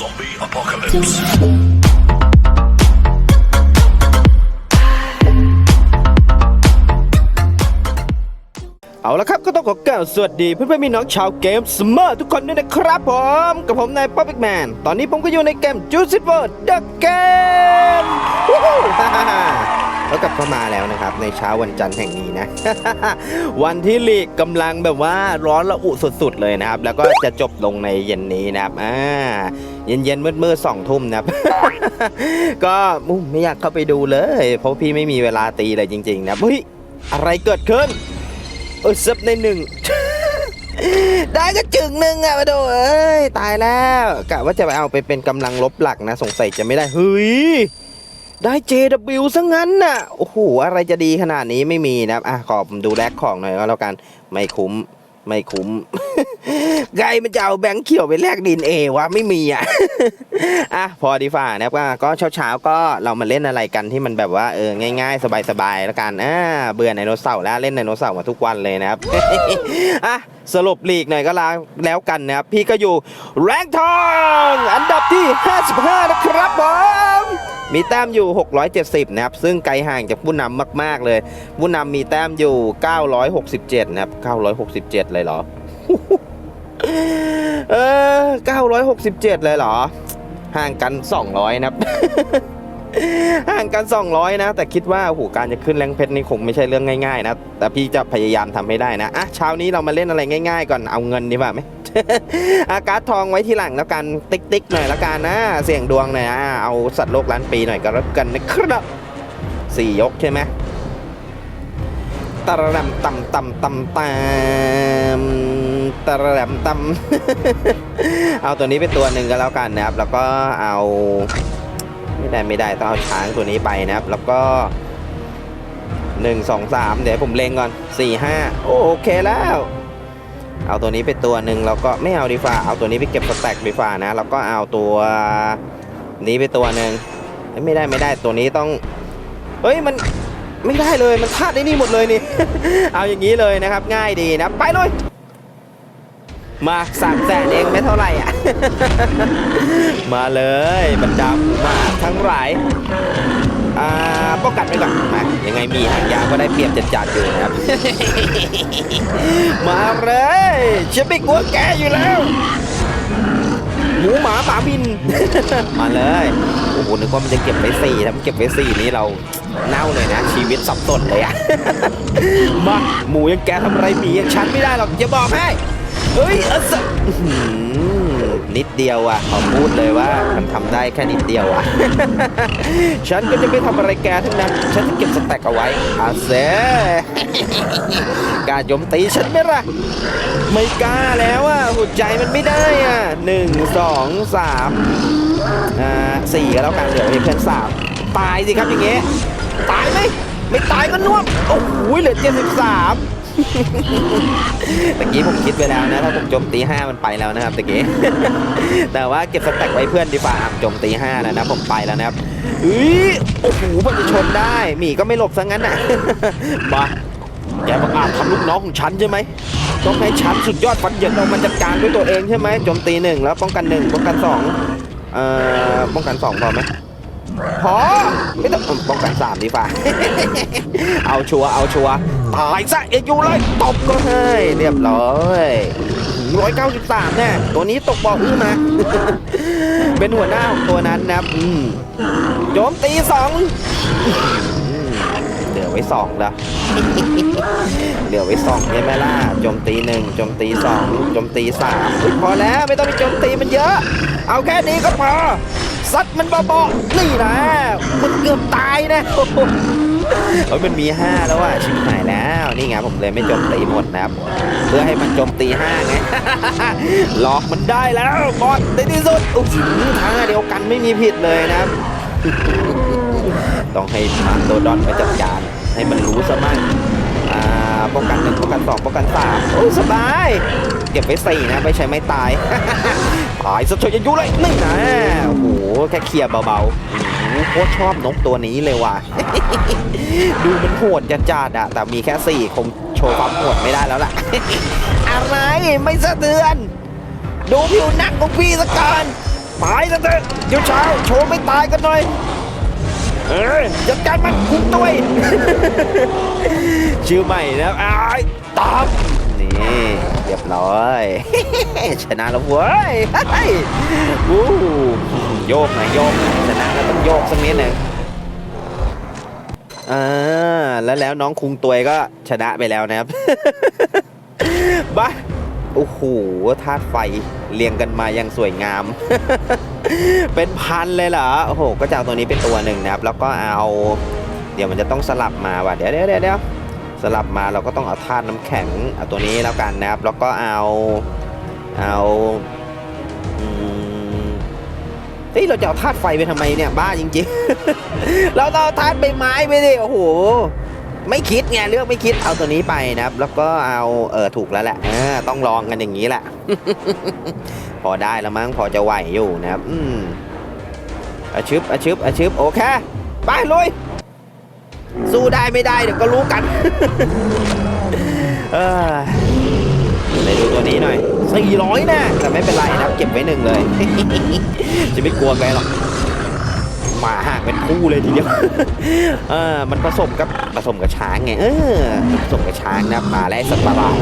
Zombie apocalypse. เอาละครับก็ต้องขอกล่าวสวัสดีเพื่อนๆพี่น้องชาวเกมสมอร์ทุกคนด้วยนะครับผม กับผมนายป๊อปปิกแมน ตอนนี้ผมก็อยู่ในเกม Juicy World The Game แล้วกลับเข้ามาแล้วนะครับ ในเช้าวันจันทร์แห่งนี้นะ วันที่ลีกกำลังแบบว่าร้อนระอุสุดๆเลยนะครับ แล้วก็จะจบลงในเย็นนี้นะครับอ่าเย็นๆมืดๆสองทุ่มนะครับ ก็ไม่อยากเข้าไปดูเลย เพราะพี่ไม่มีเวลาตีเลยจริงๆนะเฮ้ยอะไรเกิดขึ้นเออซับในหนึ่งได้ก็จึงหนึ่งอะมาดูเอ้ยตายแล้วกะว่าจะไปเอาไปเป็นกำลังลบหลักนะ สงสัยจะไม่ได้เฮ้ย ได้ JW ซะงั้นน่ะ โอ้โห อะไรจะดีขนาดนี้ไม่มีนะครับ อะ ขอผมดูแลกของหน่อยก็แล้วกัน ไม่คุ้ม ไม่คุ้ม ไกมันจะเอาแบงค์เขียวไปแลกดินเอวะ ไม่มีอะ อะ พอดีฝ่านะครับก็ก็เช้าๆก็เรามาเล่นอะไรกันที่มันแบบว่าเออง่ายๆ สบายๆแล้วกัน อ่า เบื่อไดโนเสาร์แล้วเล่นไดโนเสาร์มาทุกวันเลยนะครับ อะสรุปลีกหน่อยก็แล้วแล้วกันนะครับ พี่ก็อยู่แรงทองอันดับที่ 55 นะครับผม มีแต้มอยู่ 670 นะครับ ซึ่งไกลห่างจากผู้นำมาก ๆ เลย ผู้นำมีแต้มอยู่ 967 นะครับ 967 เลยเหรอ เออ 967 เลยเหรอ ห่างกัน 200 นะครับ ห่างกัน 200 นะ แต่คิดว่าโอ้โหการจะขึ้นแรงเพชรนี่คงไม่ใช่เรื่องง่ายๆนะ แต่พี่จะพยายามทำให้ได้นะอะเช้านี้เรามาเล่นอะไรง่ายๆ ก่อนเอาเงินดีกว่าไหมอาการทองไว้ที่หลังแล้วกันติ๊กๆหน่อยแล้วกันนะ เสี่ยงดวงหน่อยอะเอาสัตว์โลกล้านปีหน่อยก็แล้วกันนะครับสี่ยกใช่ไหมตะระดำต่ำต่ำต่ำตำตะระดำต่ำเอาตัวนี้เป็นตัวหนึ่งก็แล้วกันนะครับ แล้วก็เอา ไม่ได้ไม่ได้ต้องเอาช้างตัวนี้ไปนะครับ แล้วก็หนึ่งสองสามเดี๋ยวผมเล็งก่อนสี่ห้าโอเคแล้ว เอาตัวนี้ไปตัวหนึ่งแล้วก็ไม่เอาดีฟ้าเอาตัวนี้ไปเก็บสแต็กดีฟ้านะแล้วก็เอาตัวนี้ไปตัวหนึ่งไม่ได้ไม่ได้ตัวนี้ต้องเฮ้ยมันไม่ได้เลยมันพลาดได้นี่หมดเลยนี่ เอาอย่างนี้เลยนะครับ ง่ายดีนะ ไปเลย มาสามแสนเองไม่เท่าไหร่อะ มาเลยบรรดามาทั้งหลายอ่าป้องกันไปก่อนมายังไงมีหางยาวก็ได้เปรียบจัดๆอยู่นะครับ มาเลยฉันไม่กลัวแกอยู่แล้วหมูหมาหมาบิน มาเลยโอ้โหนึกว่ามันจะเก็บไว้สี่ถ้ามันเก็บไว้สี่นี้เราเน่าเลยนะ ชีวิตสับสนเลยอะมาหมูยังแกทำอะไรหมีย่างฉันไม่ได้หรอกจะบอกให้ เฮ้ยอสนิดเดียวอะขอพูดเลยว่ามันทำได้แค่นิดเดียวอะ ฉันก็จะไม่ทำอะไรแกทั้งนั้น ฉันจะเก็บสแต็กเอาไว้อาเซกล้าโจมตีฉันไหมล่ะ ไม่กล้าแล้วอะหัวใจมันไม่ได้อะหนึ่งสองสามอ่าสี่ก็แล้วกันเหลือเพื่อนสามตายสิครับอย่างเงี้ยตายไหมไม่ตายก็น่วมโอ้โหเหลือเจ็ดสิบสาม ตะกี้ผมคิดไปแล้วนะถ้าผมโจมตีห้ามันไปแล้วนะครับตะกี้ แต่ว่าเก็บสแต็กไว้เพื่อนดีกว่าอะโจมตีห้าแล้วนะผมไปแล้วนะครับเฮ้ยโอ้โหมันจะชนได้หมีก็ไม่หลบซะงั้นอะมาแกบังอาจทำลูกน้องของฉันใช่ไหมต้องให้ฉันสุดยอดฟันเหยินออกมาจัดการด้วยตัวเองใช่ไหมโจมตีหนึ่งแล้วป้องกันหนึ่งป้องกันสองเอ่อป้องกันสองพอไหม พอไม่ต้องป้องกันสามดีฝ่าเอาชัวร์เอาชัวร์ตายซะอยู่เลยตบก็ให้เรียบร้อยร้อยเก้าสิบสามแน่ตัวนี้ตกบ่ออื้อมาเป็นหัวหน้าของตัวนั้นนะอืมโจมตีสองเหลือไว้สองแล้วเหลือไว้สองใช่ไหมล่ะโจมตีหนึ่งโจมตีสองโจมตีสามพอแล้วไม่ต้องไปโจมตีมันเยอะ เอาแค่นี้ก็พอ ซัดมันเบาๆนี่นะมันเกือบตายนะเฮ้ยมันมี 5 แล้วอะชิบหายแล้วนี่ไงผมเลยไม่โจมตีหมดนะครับ เพื่อให้มันโจมตี5ไงหลอกมันได้แล้วบอสในที่สุดอุ๊ยทางเดียวกันไม่มีผิดเลยนะครับ ต้องให้มาโดดอนมาจัดการให้มันรู้ซะมั่งอ่าป้องกันหนึ่งป้องกันสองป้องกันสามโอ้ยสบาย เก็บไว้สี่นะไม่ใช่ไม่ตาย ตายสะเทยยุเลยนี่นะโอ้โหแค่เคลียร์เบาๆโอ้โหโคตรชอบนกตัวนี้เลยว่ะ ดูมันโหดจัดๆอะแต่มีแค่สี่คงโชว์ความโหดไม่ได้แล้วล่ะ อะไรไม่สะเทือน ดูผิวหนังของพี่สะก่อนตายซะเถอะเดี๋ยวเช้าโชว์ไม่ตายกันหน่อยเออจัดการมันคุ้มด้วยชื่อใหม่นะไอ้ตามนี่ รียบร้อย ชนะแล้วเว้ยยวู้โยกหน่อยโยกชนะแล้วต้องโยกสักนิดหนึ่งอ่าแล้วแล้วน้องคุงตัวก็ชนะไปแล้วนะครับบ้าโอ้โหธาตุไฟเรียงกันมาอย่างสวยงาม เป็นพันเลยเหรอ โอ้โห ก็จะเอาตัวนี้เป็นตัวหนึ่งนะครับ แล้วก็เอา เดี๋ยวมันจะต้องสลับมาว่ะ เดี๋ยวเดี๋ยวเดี๋ยวเดี๋ยว สลับมาเราก็ต้องเอาธาตุน้ำแข็งเอาตัวนี้แล้วกันนะครับ แล้วก็เอาเอาเฮ้ยเราจะเอาธาตุไฟไปทำไมเนี่ยบ้าจริงๆ เราต้องเอาธาตุใบไม้ไปดิโอ้โหไม่คิดไงเลือกไม่คิดเอาตัวนี้ไปนะครับ แล้วก็เอาเออถูกแล้วแหละต้องลองกันอย่างนี้แหละ พอได้แล้วมั้งพอจะไหวอยู่นะครับ อืมอาชึบอาชึบอาชึบโอเค ไปลุย สู้ได้ไม่ได้เดี๋ยวก็รู้กันเออไหนดูตัวนี้หน่อย400นะแต่ไม่เป็นไรนะเก็บไว้หนึ่งเลยจะไม่กลัวแกหรอกหมาห่างเป็นคู่เลยทีเดียวเออมันผสมกับผสมกับช้างไงเออผสมกับช้างนะมาและสัตว์ประหลาด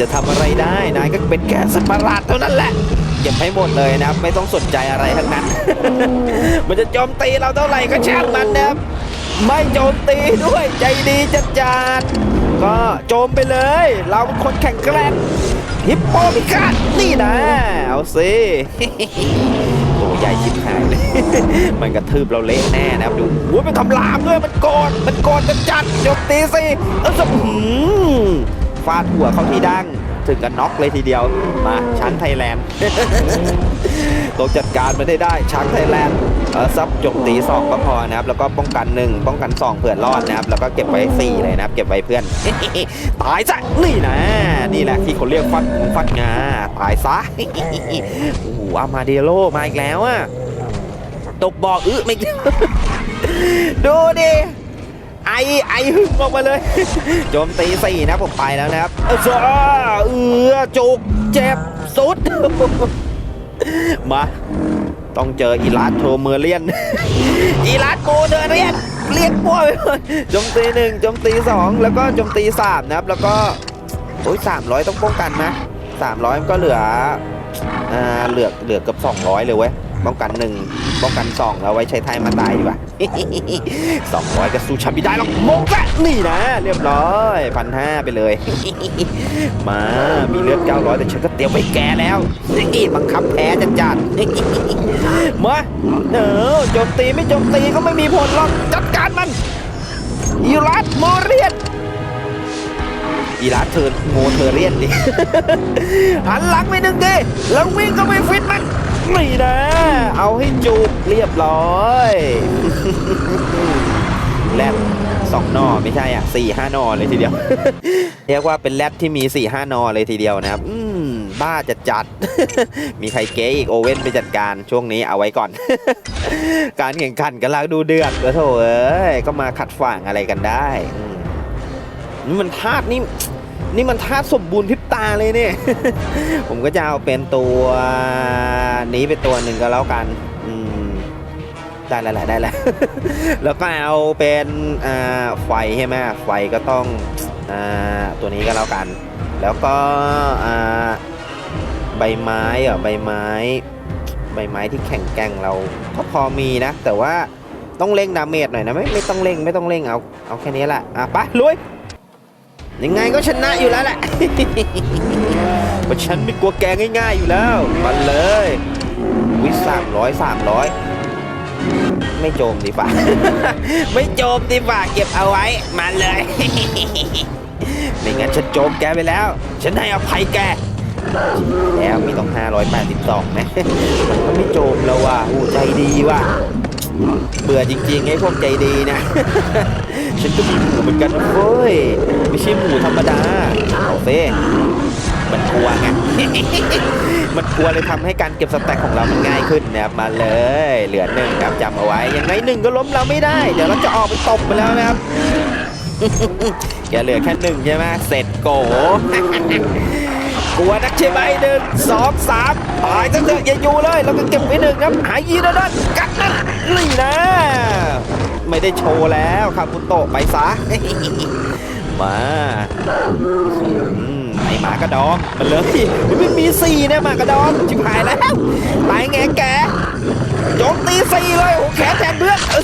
จะทำอะไรได้นายก็เป็นแค่สัตว์ประหลาดเท่านั้นแหละ เก็บให้หมดเลยนะครับ ไม่ต้องสนใจอะไรทั้งนั้น มันจะโจมตีเราเท่าไหร่ก็ช่างมันนะครับ ไม่โจมตีด้วยใจดีจัดจานก็โจมไปเลย เราเป็นคนแข็งแกร่งฮิปโปพิฆาตนี่นะ เอาสิตัวใหญ่ชิบหายเลย มันกระทืบเราเละแน่นะครับดูโอ้ยมันคำรามด้วยมันโกรธมันโกรธจัดจัดโจมตีสิเออสมหืมฟาดหัวเขาที่ดัง ถึงกันน็อกเลยทีเดียวมาช้างไทยแลนด์ต้องจัดการมันได้ได้ช้างไทยแลนด์ซับจมตีสองก็พอนะครับ แล้วก็ป้องกันหนึ่งป้องกันสองเผื่อรอดนะครับ แล้วก็เก็บไว้สี่เลยนะครับ เก็บไว้เพื่อน ตายซะนี่นะ นี่แหละที่เขาเรียกฟัดฟัดงาตายซะโอ้โหอามาเดโลมาอีกแล้วอะตกบ่ออื้อไม่ดูดิ ไอไอหึ่งออกมาเลย โจมตีสี่นะผมไปแล้วนะครับเออเออจุกเจ็บสุด มาต้องเจออีลาสโทเมอร์เลียน อีลาสโมเดอร์เรียนเรียกมั่วไปหมดโจมตีหนึ่งโจมตีสองแล้วก็โจมตีสามนะครับ แล้วก็โอ้ยสามร้อยต้องป้องกันนะสามร้อยมันก็เหลืออ่าเหลือเหลือเกือบสองร้อยเลยเว้ย ป้องกันหนึ่งป้องกันสองแล้วไว้ใช้ไทยมาตายดีกว่าสองร้อยก็สู้ฉันไม่ได้หรอกโมกนี่นะ เรียบร้อยพันห้าไปเลย มามีเลือด900แต่ฉันก็เตรียมไว้แกแล้วนี่บังคับแพ้จัดจัดมาเออโจมตีไม่โจมตีก็ไม่มีผลหรอกจัดการมันยูรัสโมเรียนอีรัสเทิร์นโมเทอเรียนดิหันหลังไปหนึ่งทีแล้ววิ่งก็ไปฟิตมัน นี่นะ เอาให้จุกเรียบร้อยแรดสองนอไม่ใช่อะสี่ห้านอเลยทีเดียว เรียกว่าเป็นแรดที่มีสี่ห้านอเลยทีเดียวนะครับอืมบ้าจัดจัด มีใครเก๊อีกโอเว่นไปจัดการช่วงนี้เอาไว้ก่อน การแข่งขันกำลังดูเดือดแล้วโถเอ้ยก็มาขัดฝางอะไรกันได้มนี่มันธาตุนี่ นี่มันธาสมบูรณ์พิบตาเลยเนี่ย ผมก็จะเอาเป็นตัวนี้เป็นตัวหนึ่งก็แล้วกัน อืม ได้แล้วแหละได้แล้ว แล้วก็เอาเป็นอ่าไฟใช่ไหมไฟก็ต้องอ่าตัวนี้ก็แล้วกัน แล้วก็อ่าใบไม้เหรอใบไม้ ใบไม้ที่แข็งแกร่งเราก็พอมีนะ แต่ว่าต้องเร่งดาเมจหน่อยนะไม่ไม่ต้องเร่งไม่ต้องเร่งเอาเอาแค่นี้แหละอะไปลุย ยังไงก็ชนะอยู่แล้วแหละเพราะฉันไม่กลัวแกง่ายๆอยู่แล้วมาเลยวิสามร้อยสามร้อยไม่โจมดีฝ่า ไม่โจมดีฝ่าเก็บเอาไว้มาเลย ไม่งั้นฉันโจมแกไปแล้ว ฉันให้อภัยแกแล้วมีต้อง 582นะมันก็ไม่โจมแล้วว่ะโอ้ใจดีว่ะเบื่อจริงๆไอ้พวกใจดีนะ ฉันก็มีหมูเหมือนกันนะเว้ยไม่ใช่หมูธรรมดาเอาเซ่มันกลัวไงมันกลัวเลยทำให้การเก็บสแต็กของเรามันง่ายขึ้นนะครับมาเลย เหลือหนึ่งครับจำเอาไว้ยังไงหนึ่งก็ล้มเราไม่ได้ เดี๋ยวเราจะออกไปตบไปแล้วนะครับแกเหลือแค่หนึ่งใช่ไหมเสร็จโกกลัวนักใช่ไหมหนึ่งสองสามตายซะเถอะอย่าอยู่เลย แล้วก็เก็บไว้หนึ่งครับหายยีนะนั่นกัดนั่นนี่นะ ไม่ได้โชว์แล้วคาบุโตะไปซะ มาอืมไอหมากระดองมันเลยมันมีสี่เนี่ยหมากระดองจิบหายแล้วตายแงแกโจมตีสี่เลยโอ้แขนแทนเพื่อนเออ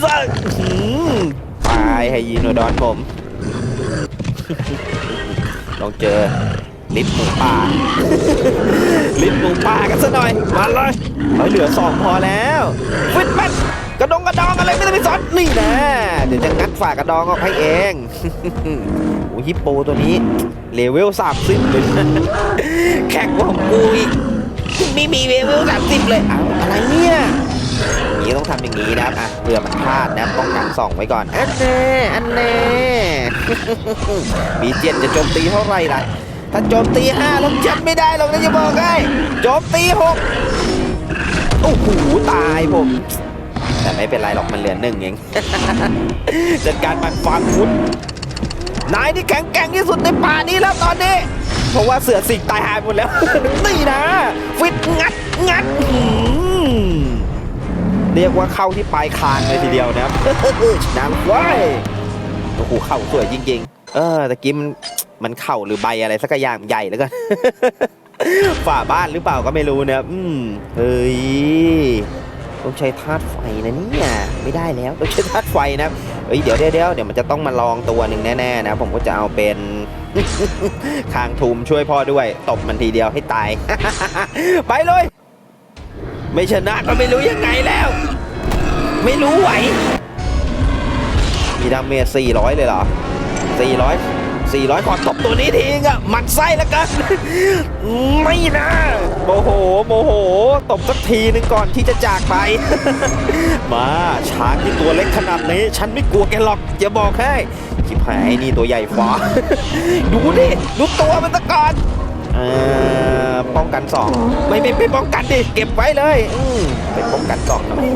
ตายให้ยีโนดอนผมลองเจอลิ้นหมูป่าลิ้นหมูป่ากันซะหน่อยมาเลยเหลือสองพอแล้วฟิตแมนกระ ดองอะไรไม่ต้องไปสอนนี่นะเดี๋ยวจะงัดฝากกระดองออกให้เองโอ้ยฮิปโปตัวนี้เลเวลสามสิบเลยแข่งกว่ากูอีกไม่มีเลเวลสามสิบเลยเอาอะไรเนี่ยนี้ต้องทำอย่างนี้นะครับอะเผื่อมันพลาดนะป้องกันสองไว้ก่อนอันแน่อันแน่บีเจ็ดจะโจมตีเท่าไหร่ล่ะถ้าโจมตีห้าลงแชมป์ไม่ได้หรอกนะจะบอกให้โจมตีหกโอ้โหตายผม แต่ไม่เป็นไรหรอกมันเหลือหนึ่งเองจัดการมันฟาร์มฟุตนายนี่แข็งแกร่งที่สุดในป่านี้แล้วตอนนี้ เพราะว่าเสือสิงตายหายหมดแล้ว นี่นะ ฟิตงัดงัดเรียกว่าเข้าที่ปลายคางเลยทีเดียวนะครับชนะไว้ยโอ้โหเข่าสวยจริงๆ เออตะกี้มันมันเข่าหรือใบอะไรสักอย่างใหญ่แล้วกัน ฝ่าบ้านหรือเปล่าก็ไม่รู้นะครับอืมเฮ้ย ต้องใช้ธาตุไฟนะเนี่ยไม่ได้แล้วต้องใช้ธาตุไฟนะเอ้ยเดี๋ยวเดี๋ยวเดี๋ยวเดี๋ยวมันจะต้องมาลองตัวหนึ่งแน่ๆนะ ผมก็จะเอาเป็นคางทูมช่วยพ่อด้วยตบมันทีเดียวให้ตาย ไปเลย ไม่ชนะก็ไม่รู้ยังไงแล้ว ไม่รู้ไหวมีดาเมจ400 เลยเหรอ 400 400ขอตบตัวนี้ทิ้งอะหมันไส้แล้วกัน ไม่นะโมโหโมโหตบสักทีหนึงก่อนที่จะจากไป มาช้างที่ตัวเล็กขนาดนี้ ฉันไม่กลัวแกหรอกจะบอกให้ชิบหายนี่ตัวใหญ่ฟ้าดูดิดูตัวมันตะก่อนเอ่อป้องกันสองไม่ไม่ไม่ป้องกันดิเก็บไว้เลยอืมไปป้องกันสองหน่อย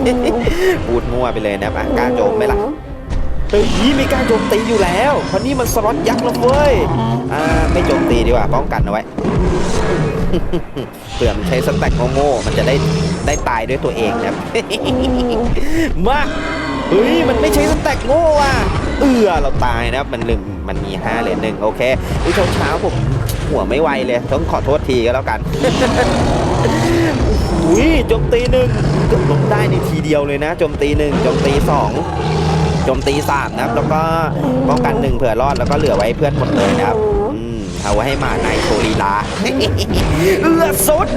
พูดมั่วไปเลยนะอะกล้าโจมไหมล่ะ เฮ้ยมีการโจมตีอยู่แล้วเพราะนี่มันสล็อตยักษ์แล้วเว้ยอ่าไม่โจมตีดีกว่าป้องกันเอาไว้เผื่อมันใช้สแต็กโง่ๆมันจะได้ได้ตายด้วยตัวเองนะครับมาเฮ้ยมันไม่ใช่สแต็กโง่อะเอือเราตายนะครับมันหนึ่งมันมีห้าเหรียญหนึ่งโอเคอุ้ยเช้าผมหัวไม่ไวเลยต้องขอโทษทีก็แล้วกันอุ้ยโจมตีหนึ่งเกือบลงได้ในทีเดียวเลยนะโจมตีหนึ่งโจมตีสอง โจมตีสามนะครับ แล้วก็ป้องกันหนึ่งเผื่อรอดแล้วก็เหลือไว้เพื่อนหมดเลยนะครับอืมเอาไว้ให้หมาในโชลีลาเอือสุด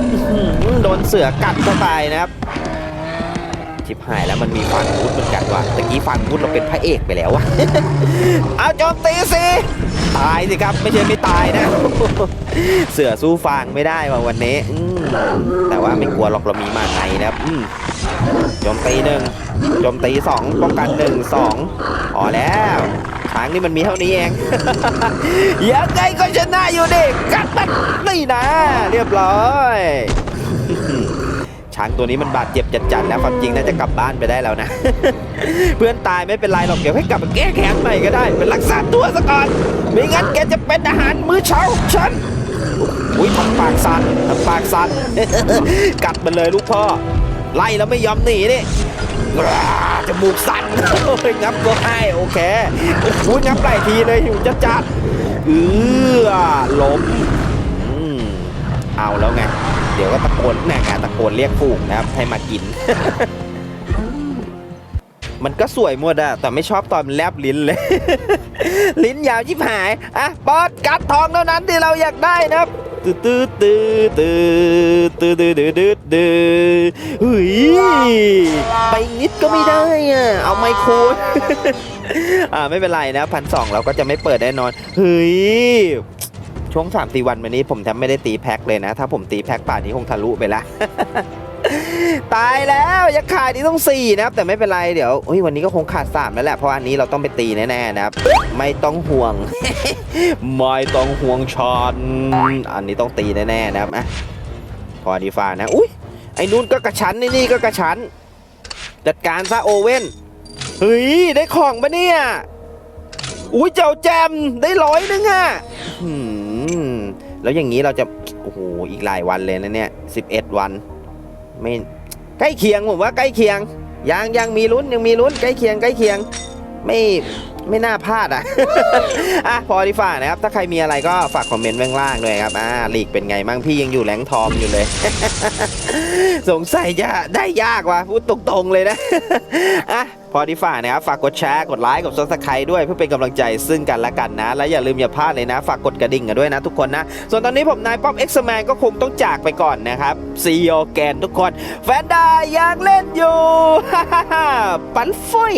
โดนเสือกัดเข้าไปนะครับชิบหายแล้วมันมีฟันพุดเหมือนกันว่ะตะกี้ฟันพุดเราเป็นพระเอกไปแล้ววะเอาโจมตีสิตายสิครับไม่ใช่ไม่ตายนะ เสือสู้ฟางไม่ได้ว่ะวันนี้แต่ว่าไม่กลัวหรอกเรามีหมาในนะครับ โจมตีหนึ่งโจมตีสองป้องกันหนึ่งสองอ๋อแล้วช้างนี่มันมีเท่านี้เอง ยังไงก็ชนะอยู่ดิกัดมันนี่นะ เรียบร้อยช้างตัวนี้มันบาดเจ็บจัดๆแล้วความจริงน่าจะกลับบ้านไปได้แล้วนะ เพื่อนตายไม่เป็นไรหรอกเดี๋ยวให้กลับมาแก้แค้นใหม่ก็ได้เป็นรักษาตัวซะก่อนไม่งั้นแกจะเป็นอาหารมื้อเช้าของฉันอุ้ยทำปากสั่นทำปากสั่นกัดมันเลยลูกพ่อ ไล่แล้วไม่ยอมหนีนี่ว้าจมูกสั่นงับก็ให้โอเคอุ้ยงับหลายทีเลยหิวจัดจัดๆเอือล้มเอาแล้วไง เดี๋ยวก็ตะโกนแน่งานตะโกนเรียกฝูงนะครับ ให้มากิน มันก็สวยหมดอะแต่ไม่ชอบตอนมันแลบลิ้นเลย ลิ้นยาวชิบหาย อะ บอสกัดทองเท่านั้นที่เราอยากได้นะครับ ตื้อตื้อตื้อตื้อตื้อตื้อตื้อตื้อตื้อเฮ้ยไปนิดก็ไม่ได้อะเอาไมโครอ่าไม่เป็นไรนะพันสองเราก็จะไม่เปิดแน่นอนเฮ้ยช่วงสามสี่วันมานี้ผมแทบไม่ได้ตีแพ็คเลยนะ ถ้าผมตีแพ็คป่านนี้คงทะลุไปละ ตายแล้วยังขาดนี่ต้องสี่นะครับแต่ไม่เป็นไรเดี๋ยววันนี้ก็คงขาดสามแล้วแหละเพราะอันนี้เราต้องไปตีแน่ๆนะครับไม่ต้องห่วง ไม่ต้องห่วงชอนอันนี้ต้องตีแน่ๆนะครับอะพอดีฟ้านะอุ้ยไอ้นู่นก็กระชั้นนี่นี่ก็กระชั้นจัดการซะโอเว่นเฮ้ยได้ของปะเนี่ยอุ้ยเจ้าแจมได้ร้อยนึงอะแล้วอย่างนี้เราจะโอ้โหอีกหลายวันเลยนะเนี่ย11 วัน ไม่ใกล้เคียงผมว่าใกล้เคียงยังยังมีลุ้นยังมีลุ้นใกล้เคียงใกล้เคียง ไม่ ไม่น่าพลาดอะ อะพอดีฝ่านะครับ ถ้าใครมีอะไรก็ฝากคอมเมนต์ข้างล่างด้วยครับ อ่าลีกเป็นไงบ้างพี่ยังอยู่แหลงทอมอยู่เลย สงสัยจะได้ยากว่ะพูดตรงๆเลยนะ อะพอดีฝ่านะครับฝากกดแชร์กดไลค์กดซับสไครต์ด้วยเพื่อเป็นกำลังใจซึ่งกันและกันนะ และอย่าลืมอย่าพลาดเลยนะ ฝากกดกระดิ่งกันด้วยนะทุกคนนะ ส่วนตอนนี้ผมนายป๊อปเอ็กซ์แมนก็คงต้องจากไปก่อนนะครับซีโอแกนทุกคน แฟนดายังเล่นอยู่ ปันฟุย